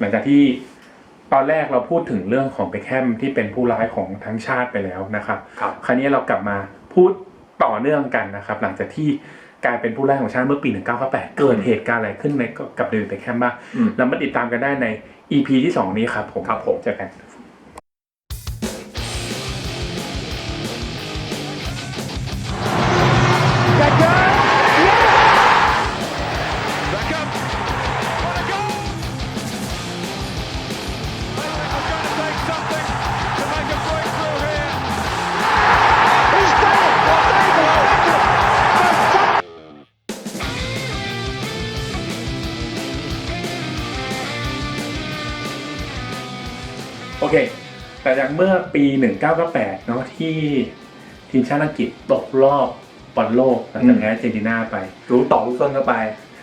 หลังจากที่ตอนแรกเราพูดถึงเรื่องของเบคแฮมที่เป็นผู้ร้ายของทั้งชาติไปแล้วนะครับครับคราวนี้เรากลับมาพูดต่อเนื่องกันนะครับ หลังจากที่กลายเป็นผู้ร้ายของชาติเมื่อปี 1998 เกิดเหตุการณ์อะไรขึ้นในกับเดวิดเบคแฮมบ้างอืมแล้วมาติดตามกันได้ใน EP ที่ 2 นี้ครับผมครับผมเจอกัน โอเค แต่จากเมื่อปี 1998เนาะที่ทีมชาติอังกฤษตกรอบบอลโลกหลังจากแพ้อาร์เจนตินาไป รู้ต่อลูกส้นเข้าไป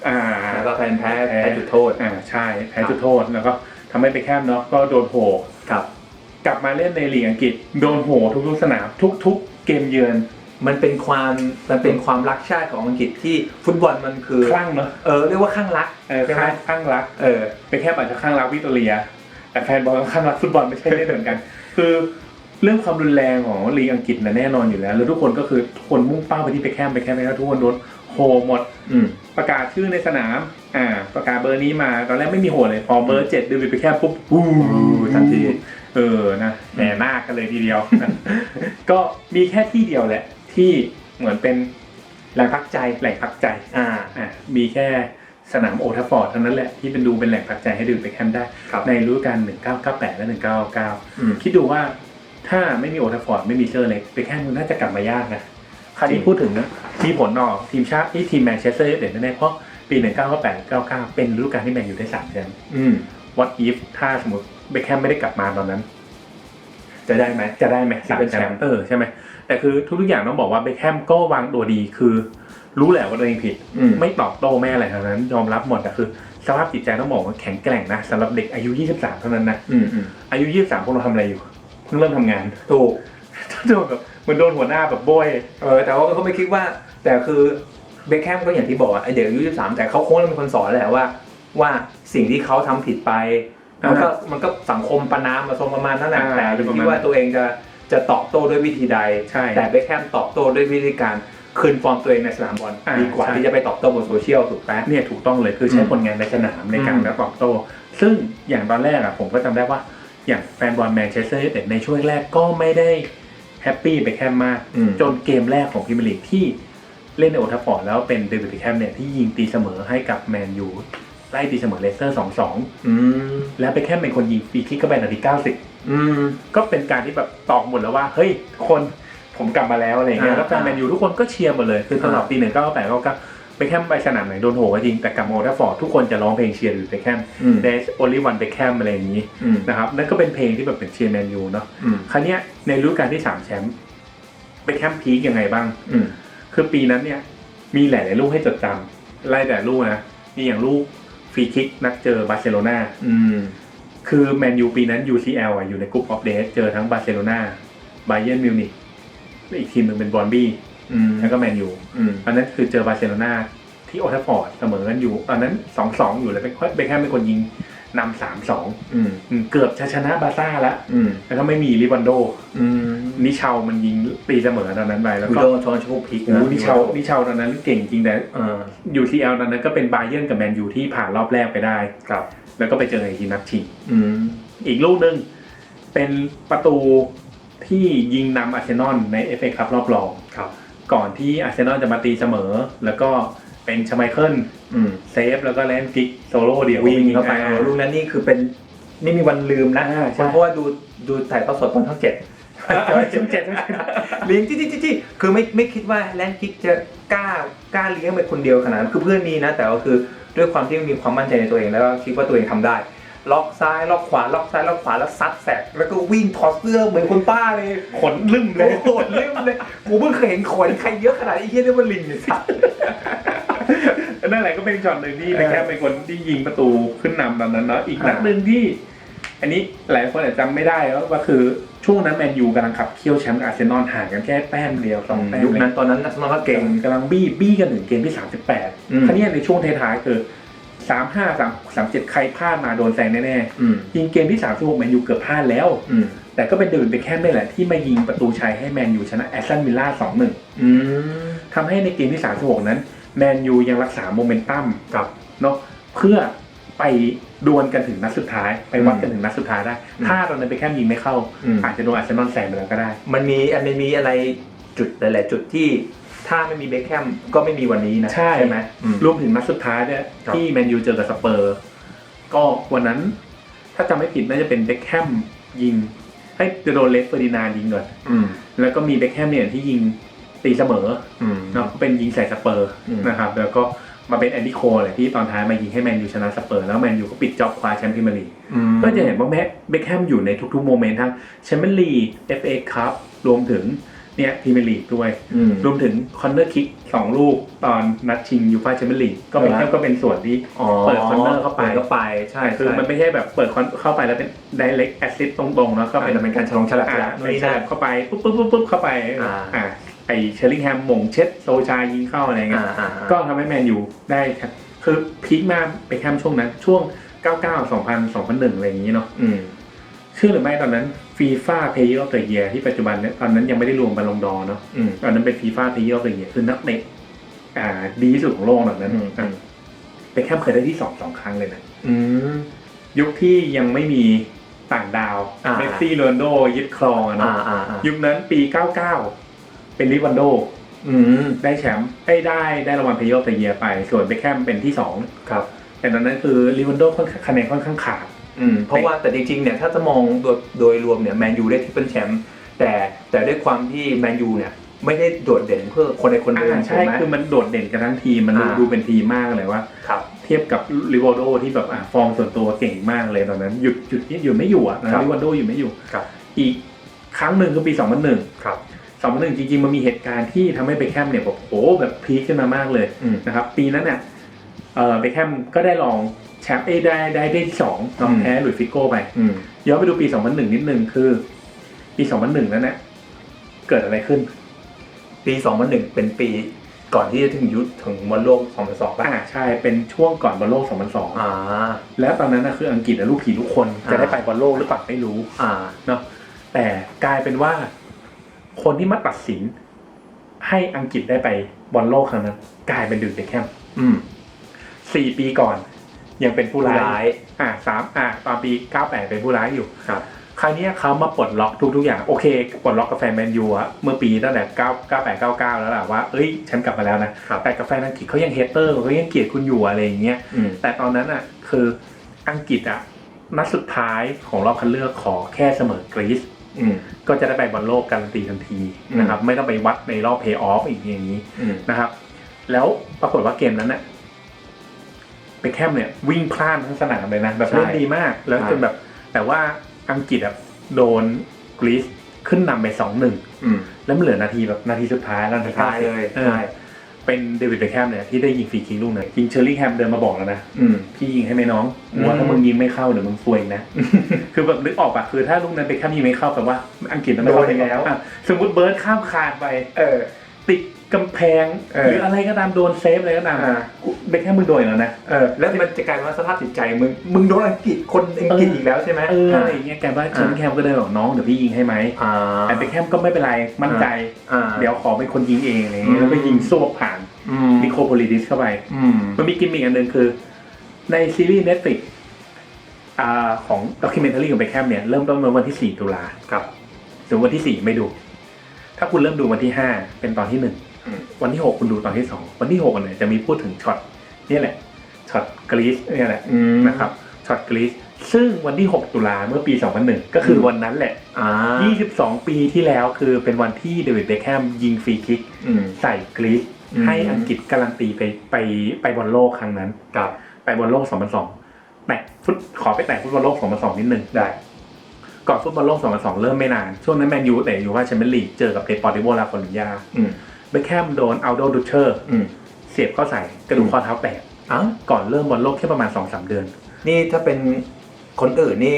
อ่า แล้วก็แพ้แพ้แพ้จุดโทษ อ่า ใช่ แพ้จุดโทษ แล้วก็ทำให้ไปแคมเนาะก็โดนโหครับ กลับมาเล่นในลีกอังกฤษ โดนโหทุกๆสนาม ทุก ๆ เกมเยือน มันเป็นความมันเป็นความรักชาติของอังกฤษที่ฟุตบอลมันคือคลั่งเนาะ เออ เรียกว่าข้างรัก เออใช่ไหมคลั่งคลั่งรัก เออไปแค่อาจจะข้างรักวิกตอเรีย แต่แฟนบอลก็ข้างรักฟุตบอลไม่ใช่เล่นเหมือนกัน คือเรื่องความรุนแรงของลีกอังกฤษน่ะแน่นอนอยู่แล้ว แล้วทุกคนก็คือทุกคนมุ่งเป้าไปที่ไปแคมไปแคมไปแล้วทุกคนโดนโหหมดอืมประกาศชื่อในสนาม อ่า ประกาศเบอร์นี้มาตอนแรกไม่มีโหเลย พอเบอร์เจ็ดเดินไปแค่ปุ๊บอู้ทันทีเออนะแหน่หน้ากันเลยทีเดียว ก็มีแค่ที่เดียวแหละ ที่เหมือนเป็นแรงพักใจแหล่งพักใจ อ่าอ่ามีแค่ สนามโอทัฟฟอร์ดเท่านั้นแหละที่เป็นดูเป็นแหล่งพักใจให้ดูไปแคมป์ได้ ครับในฤดูกาล1998 และ1999อืมคิดดูว่าถ้าไม่มีโอทัฟฟอร์ดไม่มีเชอร์เล็กไปแคมป์มันน่าจะกลับมายากนะคราวจรินี้งพูดถึงนะมีผลต่อทีมชาติที่ทีมแมนเชสเตอร์ยูไนเต็ดแน่ๆเพราะปี 1998 99 เป็นฤดูกาลที่แมนยูได้3แชมป์อืม what if ถ้าสมมติเบคแฮมไม่ได้กลับมาตอนนั้น จะได้ไหม จะได้ไหมสามเป็นแชแชมมป์ป์ เออใช่ไหมแต่คือทุกๆอย่างต้องบอกว่าเบคแฮมก็วางตัวดีคือ รู้แหละว่าตัวเองผิด อืม ไม่ตอบโต้ไม่อะไรทั้งนั้น ยอมรับหมดแต่คือ สภาพจิตใจต้องบอกว่าแข็งแกร่งนะสำหรับเด็กอายุ 23 เท่านั้นนะ อืมอืมอายุ 23 พวกเราทำอะไรอยู่ เพิ่งเริ่มทำงาน ถูก โดนแบบเหมือนโดนหัวหน้าแบบโบย เออแต่ว่าก็ไม่คิดว่า แต่คือเบคแฮมก็อย่างที่บอกอะไอเด็กอายุ23แต่เขาคงเป็นคนสอนแหละว่า ว่าสิ่งที่เขาทำผิดไป มันก็มันก็สังคมประนามมาทรงประมาณนั่นแหละอ่าแต่อยู่ประมาณที่ว่าตัวเองจะจะตอบโต้ด้วยวิธีใด ใช่ แต่เบคแฮมตอบโต้ด้วยวิธีการ คืนฟอร์มตัวเองในสนามบอลอ่าดีกว่าใช่ที่จะไปตอบโต้บนโซเชียลถูกไหมเนี่ยถูกต้องเลยคือใช้อืมผลงานในสนามในการอืมแล้วตอบโต้ ซึ่งอย่างตอนแรกอะผมก็จำได้ว่าอย่างแฟนบอลแมนเชสเตอร์ยูไนเต็ดในช่วงแรกก็ไม่ได้แฮปปี้ไปแค่มากอืมจนเกมแรกของพรีเมียร์ลีกที่เล่นในโอทัฟฟอร์ดแล้วเป็นเดวิดเบคแฮมเนี่ยที่ยิงตีเสมอให้กับแมนยูไล่ตีเสมอเลสเตอร์2-2อืมแล้วเบคแฮมเป็นคนยิงฟรีคิกเข้าไปนาที90อืมก็เป็นการที่แบบตอกหมดแล้วว่า เฮ้ยทุกคน ผมกลับมาแล้วอะไรอย่างเงี้ยอ่าแล้วแฟนแมนยูทุกคนก็เชียร์หมดเลยคือตลอดปีหนึ่งก็แปดก็เบคแฮมไปสนามไหนโดนโหก็จริงแต่กลับมาโอทัฟฟอร์ดทุกคนจะร้องเพลงเชียร์หรือเบคแฮมอืมเดสโอลิวันเบคแฮมอะไรอย่างนี้อืมนะครับนั่นก็เป็นเพลงที่แบบเป็นเชียร์แมนยูเนาะอืมครั้งเนี้ยในฤดูกาลที่สามแชมป์เบคแฮมพีคยังไงบ้างอืมคือปีนั้นเนี่ยมีหลายๆลูกให้จดจำไล่แต่ลูกนะมีอย่างลูกฟรีคิกนัดเจอบาร์เซโลนาอืมคือแมนยูปีนั้น UCL อะอยู่ในกลุ่มออฟเดสเจอทั้งบาร์เซโลนาไบเย r n m มิวนิก อีกทีมหนึ่งเป็นบอลบี้อืมแล้วก็แมนยูอืมอันนั้นคือเจอบาร์เซโลนาที่โอทัฟฟอร์ดเสมอกันอยู่ตอนนั้น2-2อยู่แล้วเป็นเบคแฮมเป็นคนยิงนำ3-2อืมอืมเกือบจะชนะบาร์ซ่าแล้วอืมแล้วก็ไม่มีลิวันโดอืมนิชาวมันยิงตีเสมอตอนนั้นไปแล้วคือก็โดนชนชูพลิกโอ้โหนิชาวนิชาวตอนนั้นเก่งจริงแต่เออ UCL ตอนนั้นก็เป็นบาเยิร์นกับแมนยูที่ผ่านรอบแรกไปได้ครับ แล้วก็ไปเจอไอ้ทีมนัดชิงอืมอีกลูกหนึ่งเป็นประตู ที่ยิงนำอาร์เซนอลในเอฟเอคัพรอบรองครับ ก่อนที่อาร์เซนอลจะมาตีเสมอ แล้วก็เป็นชไมเคิลอืมเซฟแล้วก็แลนด์กิกโซโล่เดี่ยววิ่งเข้าไปอ่เออลูกนั้นนี่คือเป็นไม่มีวันลืมนะอ่าใช่เพราะว่าดูดูถ่ายทอดสดตอนทั้งเจ็ดเออช่วงเจ็ดช่วงเจ็ดเลี้ยงจี้จี้จี้จี้คือไม่ไม่คิดว่าแลนด์คิกจะกล้ากล้าเลี้ยงไปคนเดียวขนาดนั้นคือเพื่อนมีนะ แต่ก็คือด้วยความที่มีความมั่นใจในตัวเองแล้วก็คิดว่าตัวเองทำได้ ล็อกซ้ายล็อกขวาล็อกซ้ายล็อกขวาแล้วซัดแสกแล้วก็วิ่งถอดเสื้อเหมือนคนป้าเลยขนลึ่มเลโอ้ยโหเรื่องเลยกูเพิ่งเคยเห็นขนใครเยอะขนาดนี้เฮียเรียกว่าลิงเนี่ยสัสนั่นแหละก็เป็นช็อตหนึ่งที่เออไปแค่เป็นคนที่ยิงประตูขึ้นนำตอนนั้นเนาะอีกนัดอ่าหนึ่งที่ อันนี้หลายคนอาจจะจำไม่ได้แล้วว่าคือช่วงนั้นแมนยูกำลังขับเคี่ยวแชมป์กับอาร์เซนอลห่างกันแค่แต้มเดียวสองแต้มยุคเองนั้นตอนนั้นนักสนองก็เก่เก่งงกำลังบี้บี้กันถึงเกมที่อืม38คราวนี้ในช่วงท้ายๆคือ สามห้าสามสามเจ็ดใครพลาดมาโดนแซงแน่อืมๆยิงเกมที่สามสิบหกแมนยูเกือบพลาดแล้วอืมแต่ก็เป็นเดวิดเบคแฮมนี่แหละที่มายิงประตูชัยให้แมนยูชนะแอสตันวิลล่าสองหนึ่งอืมทำให้ในเกมที่สามสิบหกนั้นแมนยูยังรักษาโมเมนตัมครับเนาะเพื่อไปดวลกันถึงนัดสุดท้าย ไปวัดกันถึงนัดสุดท้ายได้อืมถ้าตอนนั้นเบคแฮมยิงไม่เข้าอืมอาจจะโดนอาร์เซนอลแซงไปแล้วก็ได้ มันมีอันมันมีอะไรจุดหลายๆจุดที่ ถ้าไม่มีเบคแฮมก็ไม่มีวันนี้นะใช่ไหมอืมรวมถึงนัดสุดท้ายเนี่ยครับที่แมนยูเจอกับสเปอร์ ก็วันนั้น ถ้าจำไม่ผิดน่าจะเป็นเบคแฮมยิงให้จะโดนเลฟเฟอร์ดินานด์ยิงก่อนอืมแล้วก็มีเบคแฮมเนี่ยที่ยิงตีเสมออืมเนาะเป็นยิงใส่สเปอร์อืมนะครับ แล้วก็มาเป็นแอนดี้โคลเลยที่ตอนท้ายมายิงให้แมนยูชนะสเปอร์แล้วแมนยูก็ปิดจ็อบคว้าแชมป์พรีเมียร์ลีกอืมก็จะเห็นว่าแม้เบคแฮมอยู่ในทุกๆโมเมนต์ทั้งแชมเปี้ยนลีกเอฟเอคัพรวมถึง เนี่ยพรีเมียร์ลีกด้วย อืม รวมถึงคอนเนอร์คิกสองลูกตอนนัดชิงยูฟ่าแชมเปี้ยนลีกก็เป็นเหรอก็เป็นส่วนที่อ๋อเปิดคอนเนอร์เข้าไป ปิดเข้าไปใช่คือใช่มันไม่ใช่แบบเปิดคอนเข้าไปแล้วเป็น direct assist ตรงๆแล้วก็ก็เป็เป็นนเป็นการฉลองฉลาดอ่านู่นไอ้นี่ฉนั่ลันบเข้าไปปุ๊บปุ๊บปุ๊บปุ๊บเข้าไปอ่า อ่าไอเชลลิงแฮมหม่งเช็ดโซชายิงเข้าอะไรเงี้อ่ายอ่าก็ทำให้แมนยูได้ครับคือพีคมากไปแคมช่วงนั้นช่วง 99 2000 2001 อะไรอย่างนี้เนาะอืม เชื่อหรือไม่ตอนนั้นฟีฟ่าเพย์ออฟเดอะเยียที่ปัจจุบันเนี่ยตอนนั้นยังไม่ได้รวมบอลลงดอร์เนาะอืมตอนนั้นเป็นฟีฟ่าเพย์ออฟเดอะเยียคือนักเตะอ่าดีที่สุดของโลกแบบนั้นอืมอะไปแคมเคยได้ที่สองสองครั้งเลยนะอืมยุคที่ยังไม่มีต่างดาวอ่าเมสซี่โรนลโดยึดครองอะอ่าเนาะอ่าอ่ายุคนั้นปี 99 เป็นลิวันโดอืมได้แชมป์ได้ได้ได้รางวัลเพย์ออฟเดอะเยียไป ส่วนเบคแฮมเป็นที่สองครับ แต่ตอนนั้นคือลิวันโดค่อนข้างคะแนนค่อนข้างขาด อืมเพราะว่าแต่จริงๆเนี่ยถ้าจะมองโดยโดยรวมเนี่ยแมนยูได้ทริปเปิลแชมป์แต่แต่ด้วยความที่แมนยูเนี่ยไม่ได้โดดเด่นเพื่อคนใดคนหนึ่งอ่าใช่ถูกไหมคือมันโดดเด่นกันทั้งทีมมันดูอ่าดูเป็นทีมมากเลยว่าครับเทียบกับลิวอลโดที่แบบอะฟอร์มส่วนตัวเก่งมากเลยตอนนั้นหยุดหยุดหยุดไม่อยู่อะครับลิวอลโดอยู่ไม่อยู่ครับอีกครั้งหนึ่งคือปี 2001ครับ2001จริงๆมันมีเหตุการณ์ที่ทำให้เบคแฮมเนี่ยแบบโอ้โหแบบพีคขึ้นมามากเลยอืมนะครับปีนั้นเนี่ยเออเบคแฮมก็ได้ลอง แชมป์เอ้ยได้ได้ได้ที่สองเนาะอืมแพ้หลุยส์ฟิโก้ไปอืมย้อนไปดูปี 2001 นิดนึงคือ ปี 2001 นั้นเนี่ยเกิดอะไรขึ้น ปี 2001 เป็นปีก่อนที่จะถึงยุคถึงบอลโลก 2002ป่ะอ่าใช่ เป็นช่วงก่อนบอลโลก 2002อ่าแล้วตอนนั้นนะคืออังกฤษอะลูกผีลูกคนอ่าจะได้ไปบอลโลกหรือเปล่าไม่รู้ อ่าเนาะแต่กลายเป็นว่า คนที่มาตัดสิน ให้อังกฤษได้ไปบอลโลกครั้งนั้น กลายเป็นเดวิดเบคแฮมอืมสี่ปีก่อน ยังเป็นผู้ผู้ร้าร้ายยอ่าสามอ่าตอนปี98เป็นผู้ร้ายอยู่ ครับ คราวเนี้ยเขามาปลดล็อกทุกๆอย่าง โอเค ปลดล็อกกับแฟนแมนยูอะเมื่อปีตั้งแต่9 98 99แล้วแหละว่า เอ้ย ฉันกลับมาแล้วนะ ครับ แต่กับแฟนอังกฤษเขายังเฮเตอร์เขายังเกลียดคุณอยู่อะไรอย่างเงี้ย อืม แต่ตอนนั้นอะคืออังกฤษอะนัดสุดท้ายของรอบคัดเลือกขอแค่เสมอกรีซอืม ก็จะได้ไปบอลโลกการันตีทันทีอืมนะครับไม่ต้องไปวัดในรอบเพย์ออฟอีกอย่างนี้อืม นะครับ แล้วปรากฏว่าเกมนั้นน่ะเบ คแฮมเนี่ยวิ่งพลาดทั้งสนามเลยนะ แบบเล่นดีมาก แล้วจนแบบ แต่ว่าอังกฤษอะโดนกรีซขึ้นนำไปสองหนึ่งแล้วมันเหลือนาทีแบบนาทีสุดท้ายแล้วนาทีตายเลยใช่เป็นเดวิดเบคแฮมเนี่ยที่ได้ยิงฟรีคิกลูกหนึ่งยิงเชอร์รี่แฮมเดินมาบอกแล้วนะพี่ยิงให้ไหมน้องว่าถ้ามึงยิงไม่เข้าเดี๋ยวมึงซวยนะ คือแบบนึกออกปะคือถ้าลูกนั้นไปข้ามยิงไม่เข้าแปลว่าอังกฤษมันไม่เข้าโดนไปแล้วสมมติเบิร์ดข้ามคานไป เออ ติด กำแพงเออหรืออะไรก็ตามโดนเซฟอะไรก็ตามอ่ากูเบคแฮมมึงโดนอีกแล้วนะ เออแล้วมันจะกลายเป็นว่าสภาพจิตใจมึงมึงโดนอังกฤษคนอังกฤษเอออี อีกแล้วใช่ไหมเอออะไรอย่างเงี้ยแกว่าเชนแคมก็เดินบอกน้องเดี๋ยวพี่ยิงให้ไหมอ่าแต่เบคแฮมก็ไม่เป็นไรมั่นใจ อ่า เดี๋ยวขอเป็นคนยิงเองอะไรอย่างอืเงี้ยมแล้วก็ยิงโซ่ผ่านอืมนิโคโพลิดิสเข้าไป อืมมันมีกิมมิกอันหนึ่งคือ ในซีรีส์ Netflix อ่าของด็อกิเมนทารีของเบคแฮมเนี่ย เริ่มต้นวันที่ 4 ตุลาครับส่วนวันที่ 4 ไม่ดู ถ้าคุณเริ่มดูวันที่ 5 เป็นตอนที่อืม1 วันที่6คุณดูตอนที่2วันที่6เนี่ยจะมีพูดถึงช็อตนี่แหละช็อตกรีซเนี่ยแหละอืมนะครับช็อตกรีซซึ่งวันที่ 6 ตุลาเมื่อปี 2001 ก็คือวันนั้นแหละอ่า22 ปีที่แล้วคือเป็นวันที่เดวิดเบคแฮมยิงฟรีคิกอืมใส่กรีซอืมให้อังกฤษการันตีไปไปไปบอลโลกครั้งนั้นครับไปบอลโลก 2002 แตะฟุตขอไปแตะฟุตบอลโลก 2002 นิดนึงได้ ก่อนฟุตบอลโลก 2002 เริ่มไม่นาน ช่วงนั้นแมนยูเตะอยู่ว่าแชมเปี้ยนลีกเจอกับเดปอร์ติโวลาโคลุญญาอืม เบคแฮมโดนอัลโดดูเชอร์อืม เสียบเข้าใส่กระดูกข้อเท้าแตกอ้าวก่อนเริ่มบอลโลกแค่ประมาณ2-3เดือน นี่ถ้าเป็นคนอื่นนี่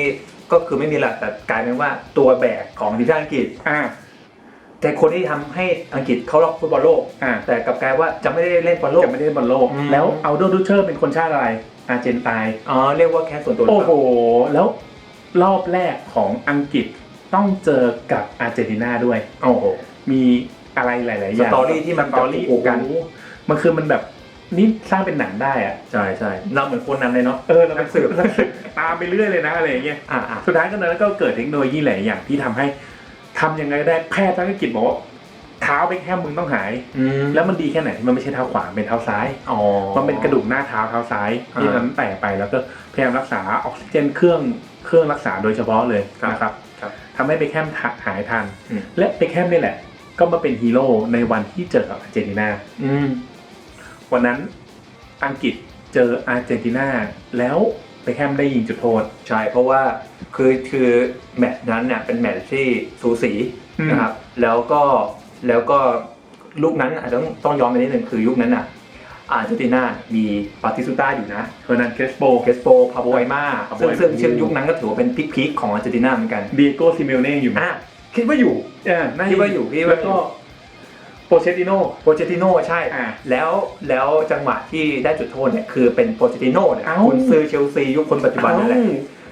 ก็คือไม่มีหลักแต่กลายเป็นว่าตัวแบกของทีมชาติอังกฤษ อ่า แต่คนที่ทำให้อังกฤษเข้ารอบฟุตบอลโลก อ่าแต่กลับกลายว่าจะไม่ได้เล่นบอลโลก จะไม่ได้บอลโลก อืม แล้วอัลโดดูเชอร์เป็นคนชาติอะไร อาร์เจนตายอ๋อเรียกว่าแค้นส่วนตัวหรือโอ้เปโหล่าแล้วรอบแรกของอังกฤษต้องเจอกับอาร์เจนตินาด้วย โอ้โห มี อะไรหลายๆอย่างสตอรี่ที่มันสตอรี่ผูกกันโอ้โหมันคือมันแบบนี่สร้างเป็นหนังได้อะใช่ใช่เราเหมือนคนนั้นเลยเนาะเออเรานักสืบนักสืบตามไปเรื่อยเลยนะอะไรอย่างเงี้ยอ่าอ่าสุดท้ายก็นั้นก็เกิดเทคโนโลยีหลายอย่างที่ทำให้ทำยังไงก็ได้แพทย์ทางอังกฤษบอกว่าเท้าไปแค่มึงต้องหายอืมแล้วมันดีแค่ไหนที่มันไม่ใช่เท้าขวาเป็นเท้าซ้ายอ๋อมันเป็นกระดูกหน้าเท้าเท้าซ้ายที่อ่านั้นแตกไปแล้วก็พยายามรักษาออกซิเจนเครื่องเครื่องรักษาโดยเฉพาะเลยครับนะครับครับทำให้เบคแฮมหายทันอืมและเบคแฮมนี่แหละ ก็มาเป็นฮีโร่ในวันที่เจอกับอาร์เจนตินาอืมวันนั้นอังกฤษเจออาร์เจนตินาแล้วเบคแฮมได้ยิงจุดโทษ ใช่ เพราะว่าคือคือแมตช์นั้นเนี่ยเป็นแมตช์ที่สูสีอืมนะครับ แล้วก็แล้วก็ลูกนั้นอาจจะต้องต้องย้อนไปนิดนึงคือยุคนั้นอะอาร์เจนตินา มีปาติสุต้าอยู่นะเฟอร์นันเคสโปเกสโปพาโบไอมาพาโบซึ่งไอมาซึ่งซึ่งยุคนั้นก็ถือว่าเป็นพีคๆของอาร์เจนตินาเหมือนกันเดียโก้ซิเมลเน่อยู่ไหมอะ คิดว่าอยู่เออน่คิดว่าอยู่คิดว่าอยู่แล้วก็โปเชติโน โปเจติโนใช่ อ่าแล้วแล้วจังหวะที่ได้จุดโทษเนี่ยคือเป็นโปเจติโนเนี่ยเอ้า คุณซื้อเชลซียุคคนปัจจุบันนั่นแหละ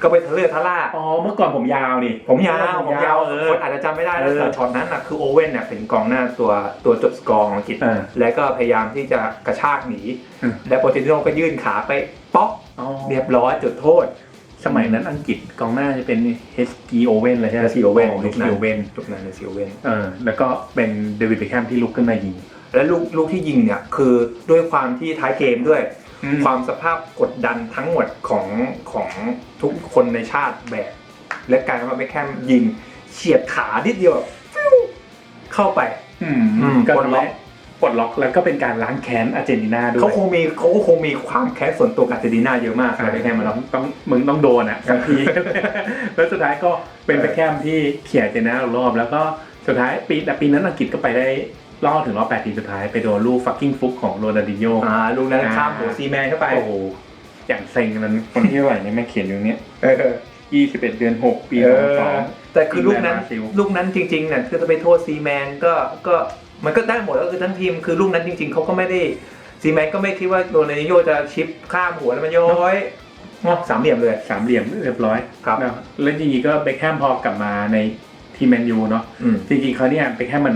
ก็ไปทะเลทะล่า อ๋อเมื่อก่อนผมยาวนี่ ผมยาวผมยาวเอคอนอาจจะจำไม่ได้นะเออแต่ช็อตนั้นน่ะคือโอเว่นเนี่ยเป็นกองหน้าตัวตัวจบสกอร์ของอังกฤษ เออแล้วก็พยายามที่จะกระชากหนี อืม และโปเจติโนก็ยื่นขาไปป๊อกอ๋อเรียบร้อยจุดโทษ สมัยนั้นอังกฤษกองหน้าจะเป็นเฮสกีโอเว่นเลยใช่ไหม Heskey Owen เฮสกีโอเว่นจุดนั้นในซีโอเว่นเออแล้วก็เป็นเดวิดเบคแฮมที่ลุกขึ้นมายิง และลูกลูกที่ยิงเนี่ยคือด้วยความที่ท้ายเกมด้วย ความสภาพกดดันทั้งหมดของของทุกคนในชาติแบกและกลารว่าไม่แค่ยิงเฉียดขานิดเดียวฟิวเข้าไปอือืมมก็ปลดทำล็ให้อก ปลดล็อกแล้วก็เป็นการล้างแค้นอาร์เจนตินาด้วยเขาคงมีเขาก็คงมีความแค้นส่วนตัวกับอาร์เจนตินาเยอะมากอ่าไปแค่มาแล้วต้องมึงต้องโดนอะบางทีแล้วสุดท้ายก็เป็นเบคแฮมที่เขี่ยอาร์เจนตินารอบแล้วก็สุดท้ายปีแต่ปีนั้นอังกฤษก็ไปได้รอบถึงรอบแปดทีมสุดท้ายไปโดนลูกฟักกิ้งฟุกของโรนัลดินโญ่อ่าลูกนั้นอ่าข้ามหัวซีแมนเข้าไปโอ้โหอย่างเซ็งนั้นคนที่เท่าไหร่เนี่ยแม่เขียนอยู่เนี้ยเออยี่สิบเอ็ดเดือนหกปีเอสองสองอแต่คือลูกนั้นบราซิลลูกนั้นจริงๆเนี่ยคือจะไปโทษซีแมนก็ก็ มันก็ได้หมดก็คือทั้งทีมคือลูกนั้นจริง ๆเขาก็ไม่ได้ซีแมนก็ไม่คิดว่าโรนัลดินโญ่จะชิปข้ามหัวแล้วมันย้อยงอกสามเหลี่ยมเลย สามเหลี่ยมเรียบร้อยครับนะแล้วจริงๆก็เบคแฮมพอกลับมาในทีมแมนยูเนาะอืม จริงๆเขาเนี่ยเบคแฮมมัน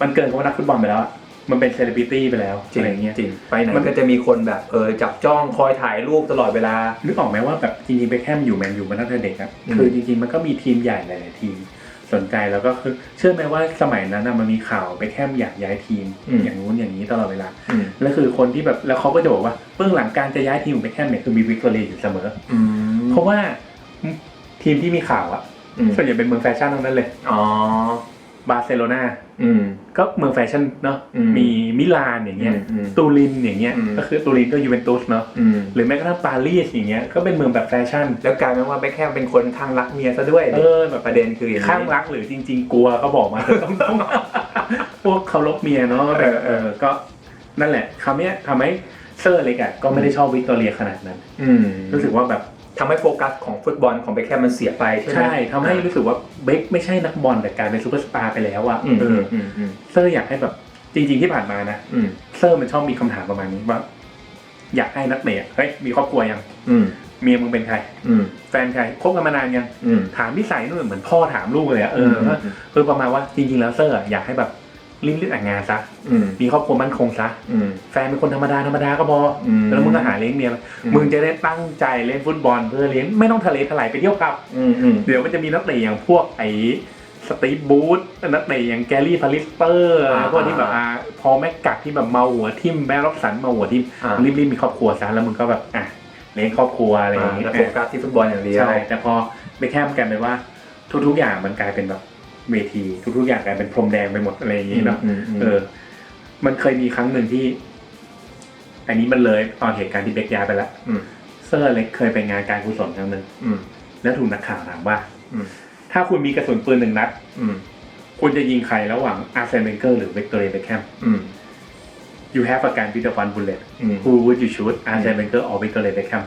มันเกินคำว่านักฟุตบอลไปแล้วอะมันเป็นเซเลบริตี้ไปแล้วจริงอะไรอย่างเงี้ย จริงไปไหนมัน ก็จะมีคนแบบเออจับจ้องคอยถ่ายรูปตลอดเวลา นึกออกไหมว่าแบบจริงๆเบคแฮมอยู่แมนยูมาตั้งแต่เด็กอะอืม คือจริงๆมันก็มีทีมใหญ่หลายๆทีม สนใจแล้วก็คือเชื่อไหมว่าสมัยนั้นนะมันมีข่าวเบคแฮมอยากย้ายทีมอย่างนู้นอย่างนี้ตลอดเวลาอืม แล้วคือคนที่แบบแล้วเขาก็จะบอกว่าเบื้องหลังการจะย้ายทีมของเบคแฮมเนี่ยคือมีวิกตอเรียอยู่เสมอ อืมเพราะว่าทีมที่มีข่าวอะอืมส่วนใหญ่เป็นเมืองแฟชั่นทั้งนั้นเลย อ๋อ บาร์เซโลนาอืม ก็เมืองแฟชั่นเนาะอืมมีมิลานอย่างเงี้ยอืมอืมตูรินอย่างเงี้ยอืม ก็คือตูรินก็ยูเวนตุสเนาะอืม หรือแม้กระทั่งปารีสอย่างเงี้ยก็เป็นเมืองแบบแฟชั่น แล้วกลายเป็นว่าแบ็คแฮมเป็นคนข้างรักเมียซะด้วยเออแบบประเด็นคืออย่างนี้ ข้างรักหรือจริง ๆ กลัวก็บอกมา ต้องต้องพวกเคารพเมียเนาะก็แบบเออเออ ก็นั่นแหละคำเนี้ยทำให้เซอร์เล็กอะก็ไม่ได้ชอบวิกตอเรียขนาดนั้น อืมรู้สึกว่าแบบ ทำให้โฟกัสของฟุตบอลของแบ็คแฮมมันเสียไปใช่ไหมใช่ทำให้รู้สึกว่าเบคไม่ใช่นักบอลแต่กลายเป็นซูเปอร์สตาร์ไปแล้วอะอืมเออือมอืมอืมเซอร์อยากให้แบบจริง ๆที่ผ่านมานะอืมเซอร์มันชอบมีคำถามประมาณนี้ว่า อยากให้นักเตะเฮ้ยมีครอบครัวยัง อืมเมียมึงเป็นใคร อืมแฟนใครคบกันมานานยังอืมถามนิสัยนู่นเหมือนพ่อถามลูกเลยอะเอออคือประมาณว่าจริง ๆ แล้วเซอร์อะอยากให้แบบ รีบๆแต่งงานซะอืม มีครอบครัวมั่นคงซะอืม แฟนเป็นคนธรรมดาธรรมดาก็พออมแล้วมึงก็หาเลี้ยงเมียมาอืม มึงจะได้ตั้งใจเล่นฟุตบอลเพื่อเลี้ยงไม่ต้องทะเลถลายไปเที่ยวกับ อืมอืมเดี๋ยวมันจะมีนักเตะอย่างพวกไอ้สตีฟบูธนักเตะอย่างแกรี่พาริสเตอร์อ่าพวกที่แบบอ่าพอแม็กกัดที่แบบเมาหัวทิ่มแบ็ร็อกสันเมาหัวทิ่มอ่ามึงรีบๆมีครอบครัวซะแล้วมึงก็แบบอะเลี้ยงครอบครัวอะไรอย่างเงี้ย แล้วโฟกัสที่ฟุตบอลอย่างเดียว ใช่แต่พอไปแคมกลายเป็นว่าทุกๆอย่างมันกลายเป็นแบบ เวทีทุกๆอย่างกลายเป็นพรมแดงไปหมดอะไรอย่างงี้เนาะอืมอืมเออ มันเคยมีครั้งหนึ่งที่ อันนี้มันเลยตอนเหตุการณ์ที่เบกย้ายไปแล้วอืมเซอร์เล็กเคยไปงานการกุศลครั้งหนึ่งอืมแล้วถูกนักข่าวถามว่าอืมถ้าคุณมีกระสุนปืนหนึ่งนัดอืมคุณจะยิงใครระหว่างอาร์เซนเวนเกอร์หรือเวกตอเรียเบคแฮมอืม you have a gun with a one bullet อืม who would you shoot อาร์เซนเวนเกอร์ or เวกตอเรียเบคแฮม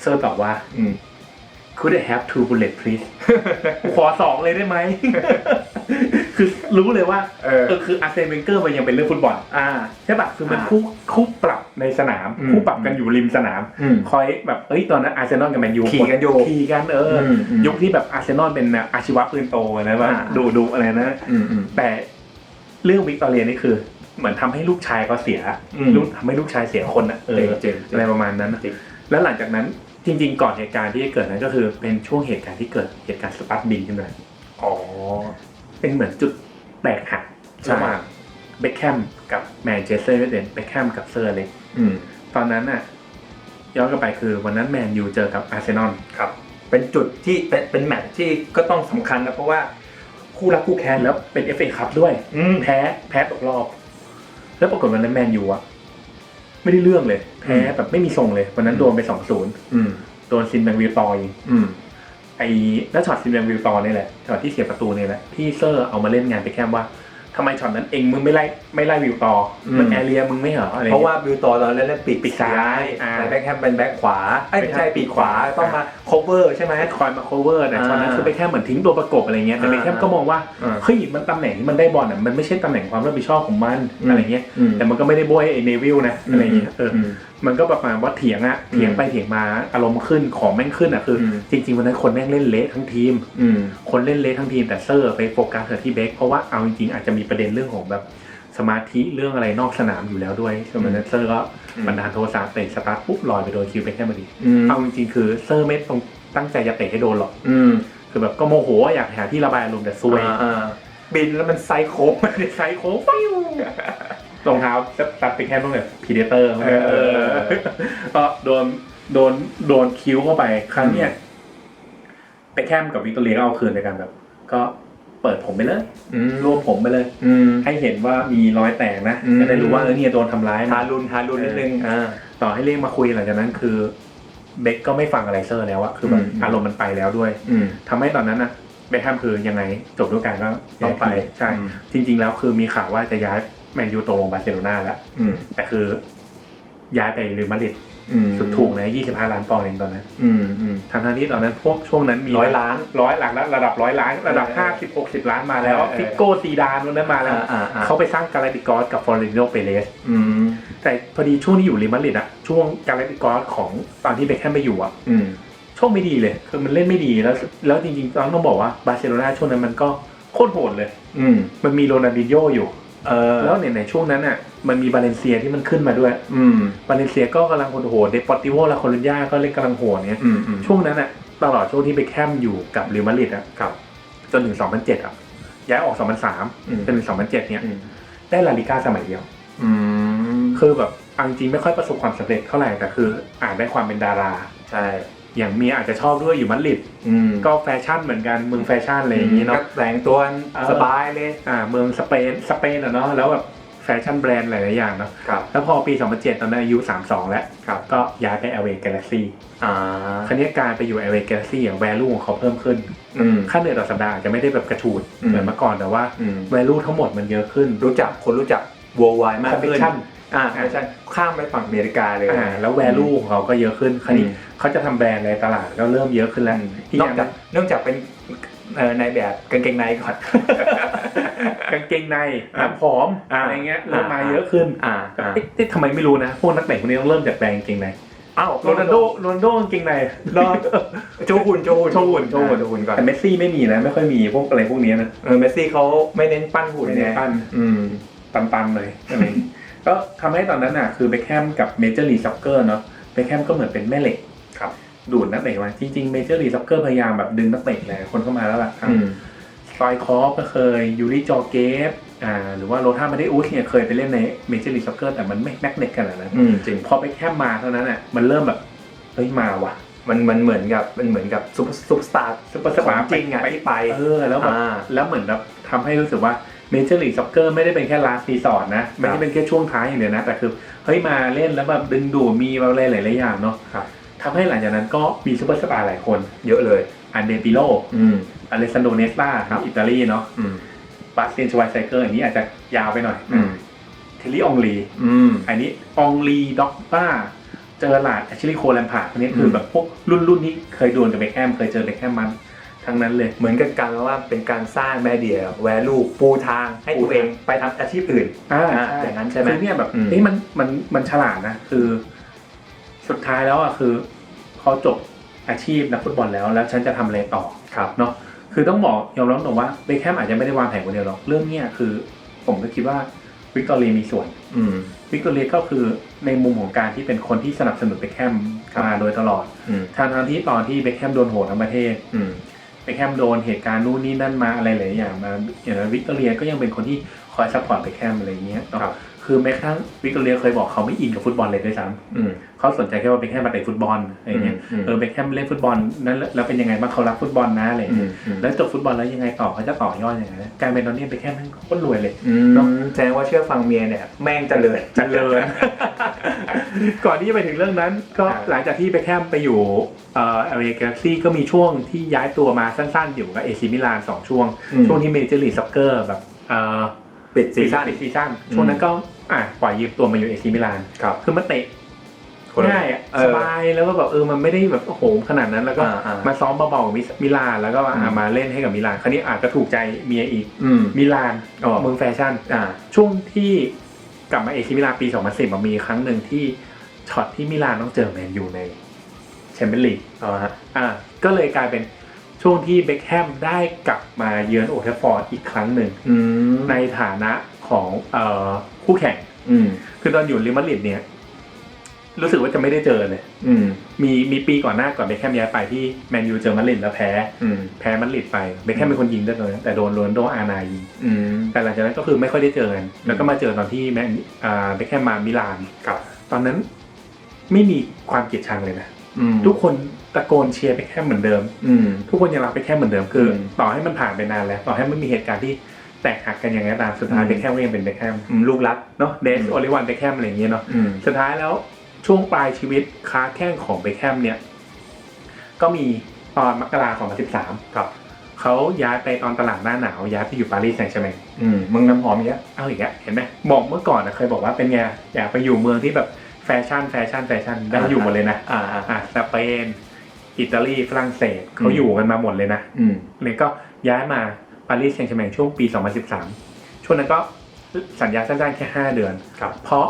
เซอร์ตอบว่าอืม could I have two bullet please ขอสองเลยได้ไหม คือรู้เลยว่าเออเออ คืออาร์เซนเวนเกอร์มันยังเป็นเรื่องฟุตบอล อ่าใช่ปะคือมันอ่าคู่คู่ปรับในสนาม อืมคู่ปรับกันอยู่ริมสนาม อืมคอยแบบเอ้ยตอนนั้นอาร์เซนอลกับแมนยูขี่กันอยู่ขี่กันเอออมอืมยุคที่แบบอาร์เซนอลเป็นอาชีวะปืนโตนะว่าอ่า ดูดูอะไรนะ อืมอืม แต่เรื่องวิกตอเรียนี่คือเหมือนทำให้ลูกชายเขาเสียอืมลูกทำให้ลูกชายเสียคนอะเออจริงๆอะไรประมาณนั้นอะจริง แล้วหลังจากนั้น จริง ๆ ก่อนเหตุการณ์ที่จะเกิดนั้นก็คือเป็นช่วงเหตุการณ์ที่เกิดเหตุการณ์สปาร์ตบินขึ้นมาอ๋อ เป็นเหมือนจุดแตกหักใช่ ระหว่างเบคแฮมกับแมนเชสเตอร์ยูไนเต็ดเบคแฮมกับเซอร์เล็กอืม ตอนนั้นน่ะย้อนกลับไปคือวันนั้นแมนยูเจอกับอาร์เซนอล ครับ เป็นจุดที่เป็นเป็นแมตช์ที่ก็ต้องสำคัญนะเพราะว่า คู่รักคู่แค้นแล้วเป็นเอฟเอคัพด้วย อืม แพ้แพ้ตกรอบ แล้วปรากฏวันนั้นแมนยูอะ ไม่ได้เรื่องเลย แพ้อืมแบบไม่มีทรงเลยวันนั้นอืมโดนไปสองศูนย์อืมโดนซินแบงวิลตอยิงอืมไอ้แล้วช็อตซินแบงวิลตอนี่แหละช็อตที่เสียประตูนี่แหละที่เซอร์เอามาเล่นงานไปแค่ว่า ทำไมช็อตนั้นเองมึงไม่ไล่ไม่ไล่วิลตออม มันแอเรียมึงไม่เหรออะไรเพราะงี้ยว่าบิวตอนเราเล่นเล่นปีกปีกซ้ายอ่า แต่แบ็คแฮมเป็นแบ็คขวาเอ้ยไม่ใช่เป็นปีกขวาต้องมา cover ใช่ไหมให้คอยมา cover แต่ตอนนั้นอ่าคือไปแค่เหมือนทิ้งตัวประกบอะไรเงี้ยแต่ไปแค่อ่าก็มองว่าอ่าเฮ้ยมันตำแหน่งที่มันได้บอลอะมันไม่ใช่ตำแหน่งความรับผิดชอบของมันอืมอะไรเงี้ยอืมแต่มันก็ไม่ได้โบยไอ้เนวิลนะอะไรเงี้ยเอออม มันก็ประมาณว่าเถียงอะเถียงไปเถียงมาอารมณ์ขึ้นของแม่งขึ้นอะคืออมจริงๆวันนั้นคนแม่งเล่นเละทั้งทีมอืมคนเล่นเละทั้งทีมแต่เซอร์ไปโฟกัสเถอะที่เบคเพราะว่าเอาจริงๆอาจจะมีประเด็นเรื่องของแบบสมาธิเรื่องอะไรนอกสนามอยู่แล้วด้วยใช่ไหมนั้นเซอร์ก็อืมบันดาลโทสะเตะสตาร์ทปุ๊บลอยไปโดนคิวเบคแค่พอดีอืมเอาจริงๆคือเซอร์ไม่ตรงตั้งใจจะเตะให้โดนหรอกอืมคือแบบก็โมโหอยากหาที่ระบายอารมณ์แต่ซวยอ่าอ่าบินแล้วมันไซโค้งมาดิใช้โค้งฟิว รองเท้าตัดไปแค่ต้องแบบพีเดเตอร์เออเออก็โดนโดนโดนคิ้วเข้าไปครั้งเนี้ยไปแคมกับวิกตอเรียก็เอาคืนในการแบบ ก็เปิดผมไปเลยอืมรวมผมไปเลย อืมให้เห็นว่ามีรอยแตกนะอืมจะได้รู้ว่าเออเนี่ยโดนทำร้ายทานะรุณทารุณนิดนึงอ่าต่อให้เรียกมาคุยหลังจากนั้นคือเบคก็ไม่ฟังอะไรเซอร์แล้วอะคือแบบอืมอารมณ์มันไปแล้วด้วย อืมทำให้ตอนนั้นนะเบคแฮมคือยังไงจบด้วยกันก็ต้องไปใช่อืมจริง ๆ แล้วคือมีข่าวว่าจะย้าย แมนยูตกลงบาร์เซโลนาแล้วอืมแต่คือ ย้ายไปเรอัลมาดริดอืมสุดถูกนะ25ล้านปอนด์เองตอนนั้นอืมอืมทางทางที่ตอนนั้นพวกช่วงนั้นมีร้อยล้านร้อยหลักแล้วระดับร้อยล้านระดับเออ50 60ล้านมาแล้วเออเออ ฟิโก้ซีดานวันนั้นมาแล้ว อ่าอ่าอ่าเขาไปสร้างกาลาติกอสกับฟอร์เรนโดเปเรส อืมแต่พอดีช่วงที่อยู่เรอัลมาดริดอะช่วงกาลาติกอสของตอนที่เบคแฮมไปอยู่อะอืมช่วงไม่ดีเลย คือมันเล่นไม่ดีแล้ว แล้วจริงๆต้องต้องบอกว่าบาร์เซโลนาช่วงนั้นมันก็โคตรโหดเลย อืมมันมีโรนัลดินโญอยู่ เออแล้วในในช่วงนั้นอะมันมีบาเลนเซียที่มันขึ้นมาด้วย อืมบาเลนเซียก็กำลังโหดโหดเดปอร์ติโวลาโคลุญญาก็เล่นกำลังโหดเนี่ยอืมอืมช่วงนั้นอะตลอดช่วงที่ไปแคมอยู่กับเรอัลมาดริดอะครับจนถึง 2007อะย้ายออก 2003อืมจนถึง 2007เนี่ยอืมได้ลาลิก้าสมัยเดียว อืมคือแบบเอาจริงๆไม่ค่อยประสบความสำเร็จเท่าไหร่แต่คืออ่านได้ความเป็นดารา ใช่ อย่างเมียอาจจะชอบด้วยอยู่มาดริดอืมก็แฟชั่นเหมือนกันเมืองแฟชั่นอะไรอย่างนี้เนาะ ก็แต่งตัวเออสบายเลยอ่าเมืองสเปนสเปนอะเนาะแล้วแบบแฟชั่นแบรนด์หลายๆอย่างเนาะครับ แล้วพอปี 2007 ตอนนั้นอายุ 32 แล้ว ครับ ก็ย้ายไป LA Galaxy อ่าครั้นี้การไปอยู่ LA Galaxy อย่าง value ของเขาเพิ่มขึ้น อืม ค่าเหนื่อยต่อสัปดาห์อาจจะไม่ได้แบบกระฉูดอืม เหมือนเมื่อก่อนแต่ว่า อืม value ทั้งหมดมันเยอะขึ้น รู้จักคนรู้จัก worldwide มากขึ้น Connection อ่าใช่ใช่ข้ามไปฝั่งอเมริกาเลยอ่าแล้ว value ของเขาก็เยอะขึ้นคราวนี้อืมเขาจะทำแบรนด์ในตลาดก็เริ่มเยอะขึ้นแล้วที่นอกจากเนื่องจากเป็นเอ่อในแบบกางเกงในก่อนกางเกงในอ่าน้ำผอมอ่าอะไรเงี้ยเริ่มมาอ่าเยอะขึ้นอ่าอ่าเอ๊ะเอ๊ะทำไมไม่รู้นะ พวกนักเตะพวกนี้ต้องเริ่มจากแบรนด์กางเกงในอ้าวโรนัลโดโรนัลโดกางเกงในรอโจหุ่นโจหุ่นโชว์หุ่นโจหุ่นโจหุ่นก่อนแต่เมสซี่ไม่มีนะไม่ค่อยมีพวกอะไรพวกนี้นะเออเมสซี่เขาไม่เน้นปั้นหุ่นไม่เน้นไงปั้นอืมตันๆเลย อะไรอย่างงี้ก็ทำให้ตอนนั้นอะคือเบคแฮมกับเมเจอร์ลีซ็อกเกอร์เนาะเบคแฮมก็เหมือนเป็นแม่เหล็กครับ ดูดนักเตะมาจริงๆเมเจอร์ลีซ็อกเกอร์พยายามแบบดึงนักเตะหลายคนเข้ามาแล้วล่ะอืมซอยคอฟก็เคยยูริจอเกฟอ่าหรือว่าโรธามาได้อุสเนี่ยเคยไปเล่นในเมเจอร์ลีซ็อกเกอร์แต่มันไม่แม็กเน็ตขนาดนั้นอืมจริงพอเบคแฮมมาเท่านั้นอะมันเริ่มแบบเฮ้ยมาว่ะมันมันเหมือนกับมันเหมือนกับซุปซุปสตาร์ซุปเปอร์สตาร์จริงอะที่ไปเออแล้วแบบอ่าแล้วเหมือนแบบทำให้รู้สึกว่า เมเจอร์ลีกซ็อกเกอร์ไม่ได้เป็นแค่ลาสซีสอร์ทนะไม่ได้เป็นแค่ช่วงท้ายอย่างเดียวนะ แต่คือเฮ้ยมาเล่นแล้วแบบดึงดูดมีอะไรหลายๆอย่างเนาะครับทำให้หลังจากนั้นก็มีซูเปอร์สตาร์หลายคน เยอะเลยอันเดปิโลอืมอเลซันโดเนสตาครับอิตาลีเนาะอืมบาสเตียนชวายไซเกอร์อันนี้อาจจะยาวไปหน่อยอืมเทลลี่องลีอืมอันนี้องลีด็อกบ้าเจอหลาดแอชลีย์โคแลมพาร์ดอันนี้คืออมแบบพวกรุ่นรุ่นนี้เคยดวลกับเบคแฮมเคยเจอเบคแฮมมัน ทั้งนั้นเลย เหมือนกับการว่าเป็นการสร้างแม่เดียแวลูปูทางให้ปูตัวทางเองไปทำอาชีพอื่นอ่าอ่าใช่อย่างนั้นใช่ไหมคือเนี่ยแบบอืมเอ้ยมันมันมันฉลาดนะคือ สุดท้ายแล้วอะคือเขาจบอาชีพนักฟุตบอลแล้วแล้วฉันจะทำอะไรต่อครับเนาะคือต้องบอกยอมรับตรงว่าเบคแฮมอาจจะไม่ได้วางแผนคนเดียวหรอกเรื่องเนี้ยคือ ผมก็คิดว่าวิกตอเรียมีส่วนอืมวิกตอเรียก็คือในมุมของการที่เป็นคนที่สนับสนุนเบคแฮมครับมาโดยตลอดอืมทางทางที่ตอนที่เบคแฮมโดนโหดทั้งประเทศอืม เบคแฮมโดนเหตุการณ์นู่นนี่นั่นมาอะไรหลายอย่างมาอย่างนวิกตอเรียก็ยังเป็นคนที่คอยซัพพอร์ตเบคแฮมอะไรเงี้ยเนาะ ครับคือแม้กระทั่งวิกตอเรียเคยบอกเขาไม่อินกับฟุตบอลเลยด้วยซ้อืมำเขาสนใจแค่ว่าเบคแฮมมาเตะฟุตบอลอะไรอย่างเงี้ยอืมเออเบคแฮมเล่นฟุตบอลนั้นแล้วแล้วเป็นยังไงบ้างเขารักฟุตบอลนะอะไรอย่างอืเงี้มยอืมแล้วจบฟุตบอลแล้วยังไงต่อเขาจะต่อยอดยังไงนะกลายเป็นตอนนี้เบคแฮมทั้งโคตรรวยเลยอืเนอะมแสดงว่าเชื่อฟังเมียเนี่ยแม่งเจริญเจริญก่อนที่จะไปถึงเรื่องนั้น ก็อ่าหลังจากที่เบคแฮมไปอยู่เอ่อเอเวอเรกาซี่ก็มีช่วงที่ย้ายตัวมาสั้นๆ อยู่กับเอซิมิลานสองช่วงช่วงที่เมเจอร์ลีกซ็อกเกอร์แบบเอ่อ ปิดซีซีซั่ซั่นนปิดซีซั่นช่วงนั้นก็อะปล่อยยืมตัวมาอยู่เอซิมิลานครับคือมันเตะคนละง่ายอะเออสบายแล้วก็แบบเออมันไม่ได้แบบโอ้โหขนาดนั้นแล้วก็อ่าอ่ามมาซ้อมเบาๆกับมิมิลานแล้วก็มาอืมอะมาเล่นให้กับมิลานคราวนี้อาจจะถูกใจเมียอีกอืมมิลานอ๋อเมืองแฟชั่นอ่าช่วงที่กลับมาเอซิมิลานปี 2010มันมีครั้งหนึ่งที่ช็อตที่มิลานต้องเจอแมนยูในแชมเปี้ยนลีกเอาฮะอ่าก็เลยกลายเป็น ช่วงที่เบคแฮมได้กลับมาเยือนโอเทฟฟอร์ดอีกครั้งหนึ่งอืมในฐานะของเอ่อคู่แข่งอืมคือตอนอยู่ลิมาริดเนี่ย รู้สึกว่าจะไม่ได้เจอเลยอืมมีมีปีก่อนหน้าก่อนเบคแฮมย้ายไปที่แมนยูเจอมาดริดแล้วแพ้อืมแพ้มาดริดไปเบคแฮมเป็นคนยิงด้วยเลยแต่โดนโรนลโดอาร์ไนายิงอืมแต่หลังจากนั้นก็คือไม่ค่อยได้เจอกันแล้วก็มาเจอตอนที่แมนอ่าเบคแฮมมามิลานครับตอนนั้น ไม่มีความเกลียดชังเลยนะอืมทุกคน ตะโกนเชียร์เบคแฮมเหมือนเดิม อืม ทุกคนยังรักเบคแฮมเหมือนเดิมคืออมต่อให้มันผ่านไปนานแล้ว ต่อให้มันมีเหตุการณ์ที่แตกหักกันอย่างไรก็ตามสุดท้ายอืมเบคแฮมก็ยังเป็นเบคแฮมอืมลูกรักเนาะเดสอืม โอลิวันเบคแฮมอะไรอย่างเงี้ยเนาะอืม สุดท้ายแล้วช่วงปลายชีวิตค้าแข้งของเบคแฮมเนี่ย ก็มีตอนมกราของ2013ครับ เขาย้ายไปตอนตลาดหน้าหนาวย้ายไปอยู่ปารีสแซงต์แชร์แมง อืมมึงน้ำหอมเยอะเอาอีกแล้วเห็นไหมบอกเมื่อก่อนนะเคยบอกว่าเป็นไงอยากไปอยู่เมืองที่แบบแฟชั่นแฟชั่นแฟชั่นได้อ่าอยู่หมดเลยนะอ่าอ่า อะสเปน อิตาลีฝรั่งเศสเขาอืมอยู่กันมาหมดเลยนะอืมเลยก็ย้ายมาปารีสแซงต์แชร์แมงช่วงปี 2013 ช่วงนั้นก็สัญญาสั้นๆแค่ 5 เดือนครับเพราะ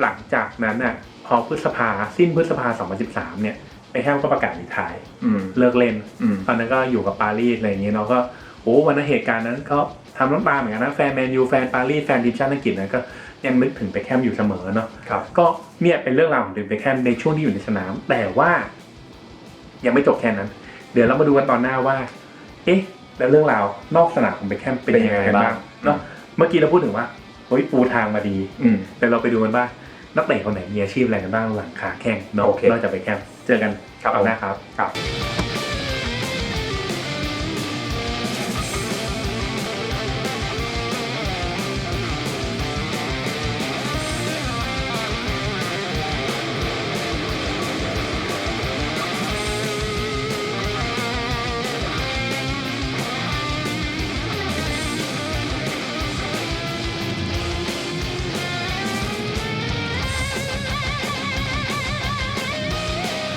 หลังจากนั้นน่ะพอพฤษภาสิ้นพฤษภา 2013 เนี่ยไปแฮมก็ประกาศรีไทายอืมเลิกเล่นอืมตอนนั้นก็อยู่กับปารีสอะไรอย่างเงี้ยเนาะก็โอ้วันนั้นเหตุการณ์นั้นก็ทำน้ำตาเหมือนกันนะแฟนแมนยูแฟนปารีสแฟนทีมชาติอังกฤษนะก็ยังนึกถึงเบคแฮมอยู่เสมอเนาะครับก็เนี่ยเป็นเรื่องราวของเดวิดเบคแฮมในช่วงที่อยู่ในสนาม แต่ว่า ยังไม่จบแค่นั้น เดี๋ยวเรามาดูกันตอนหน้าว่า เอ๊ะ แล้วเรื่องราวนอกสนามของเบคแฮมเป็นยังไงกันบ้างเนาะเมื่อกี้เราพูดถึงว่าเฮ้ยปูทางมาดีอืมแต่เราไปดูกันว่านักเตะคนไหนมีอาชีพอะไรกันบ้างหลังขาแข้งเนาะโอเคนอกจากเบคแฮมเจอกันครับเอาผมหน้าครับครับ